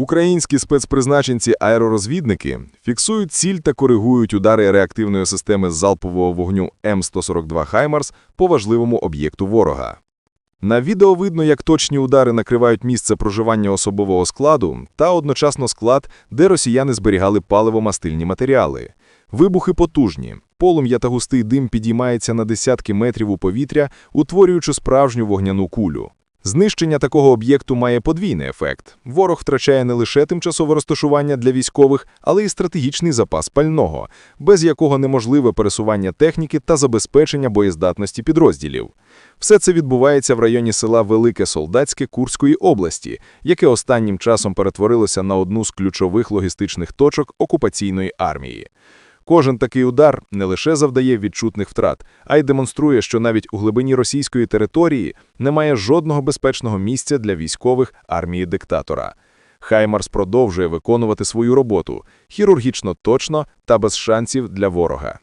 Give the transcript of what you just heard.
Українські спецпризначенці аеророзвідники фіксують ціль та коригують удари реактивної системи залпового вогню М142 «Хаймарс» по важливому об'єкту ворога. На відео видно, як точні удари накривають місце проживання особового складу та одночасно склад, де росіяни зберігали паливо-мастильні матеріали. Вибухи потужні. Полум'я та густий дим підіймається на десятки метрів у повітря, утворюючи справжню вогняну кулю. Знищення такого об'єкту має подвійний ефект. Ворог втрачає не лише тимчасове розташування для військових, але й стратегічний запас пального, без якого неможливе пересування техніки та забезпечення боєздатності підрозділів. Все це відбувається в районі села Велике Солдатське Курської області, яке останнім часом перетворилося на одну з ключових логістичних точок окупаційної армії. Кожен такий удар не лише завдає відчутних втрат, а й демонструє, що навіть у глибині російської території немає жодного безпечного місця для військових армії диктатора. Хаймарс продовжує виконувати свою роботу хірургічно точно та без шансів для ворога.